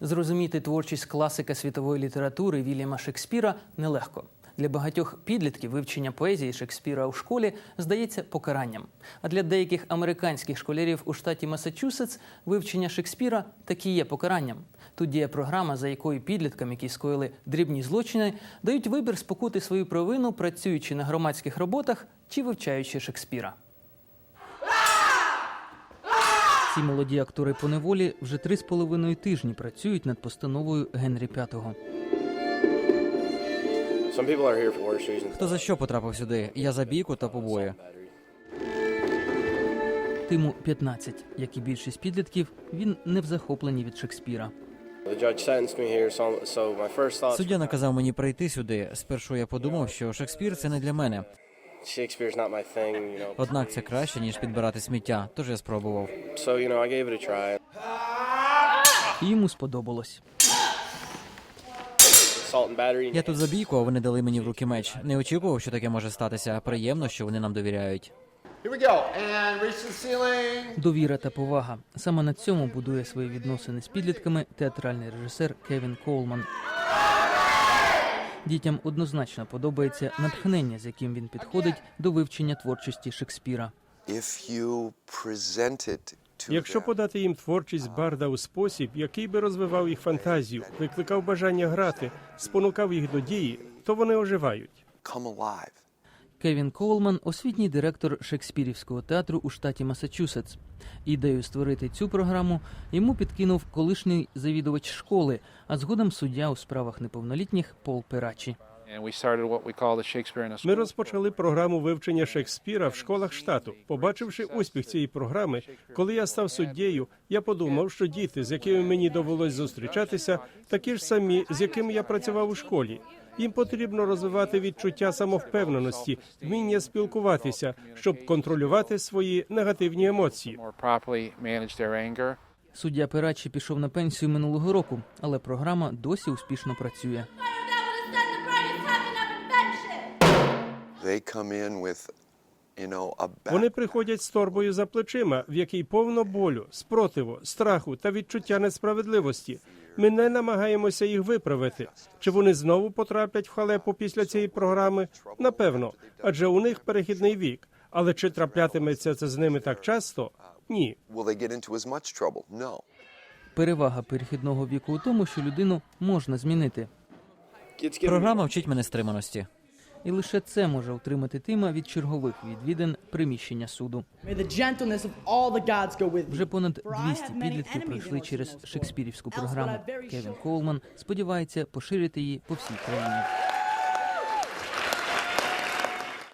Зрозуміти творчість класика світової літератури Вільяма Шекспіра нелегко. Для багатьох підлітків вивчення поезії Шекспіра у школі здається покаранням. А для деяких американських школярів у штаті Масачусетс вивчення Шекспіра таки є покаранням. Тут діє програма, за якою підліткам, які скоїли дрібні злочини, дають вибір спокути свою провину, працюючи на громадських роботах чи вивчаючи Шекспіра. Ці молоді актори по неволі вже три з половиною тижні працюють над постановою Генрі reasons. Хто за що потрапив сюди? Я за бійку та побої. Тиму 15, як і більшість підлітків, він не в захопленні від Шекспіра. Суддя наказав мені прийти сюди. Спершу я подумав, що Шекспір це не для мене. Shakespeare's not my thing, you know. Однак це краще ніж підбирати сміття, тож я спробував. So, you know, I gave it a try. І йому сподобалось. Я тут за бійку, а вони дали мені в руки меч. Не очікував, що таке може статися. Приємно, що вони нам довіряють. Here we go. And reach the ceiling. Довіра та повага. Саме на цьому будує свої відносини з підлітками театральний режисер Кевін Коулман. Дітям однозначно подобається натхнення, з яким він підходить до вивчення творчості Шекспіра. Якщо подати їм творчість Барда у спосіб, який би розвивав їх фантазію, викликав бажання грати, спонукав їх до дії, то вони оживають. Кевін Коулман – освітній директор Шекспірівського театру у штаті Масачусетс. Ідею створити цю програму йому підкинув колишній завідувач школи, а згодом суддя у справах неповнолітніх Пол Перачі. And we started what we call the Shakespeare in a Ми розпочали програму вивчення Шекспіра в школах штату. Побачивши успіх цієї програми, коли я став суддєю, я подумав, що діти, з якими мені довелось зустрічатися, такі ж самі, з якими я працював у школі. Їм потрібно розвивати відчуття самовпевненості, вміння спілкуватися, щоб контролювати свої негативні емоції. Суддя Перачі пішов на пенсію минулого року, але програма досі успішно працює. Вони приходять з торбою за плечима, в якій повно болю, спротиву, страху та відчуття несправедливості. Ми не намагаємося їх виправити. Чи вони знову потраплять в халепу після цієї програми? Напевно, адже у них перехідний вік. Але чи траплятиметься це з ними так часто? Ні. Перевага перехідного віку у тому, що людину можна змінити. Програма вчить мене стриманості. І лише це може утримати Тима від чергових відвідин приміщення суду. Вже понад 200 підлітків пройшли через шекспірівську програму. Кевін Колман сподівається поширити її по всій країні.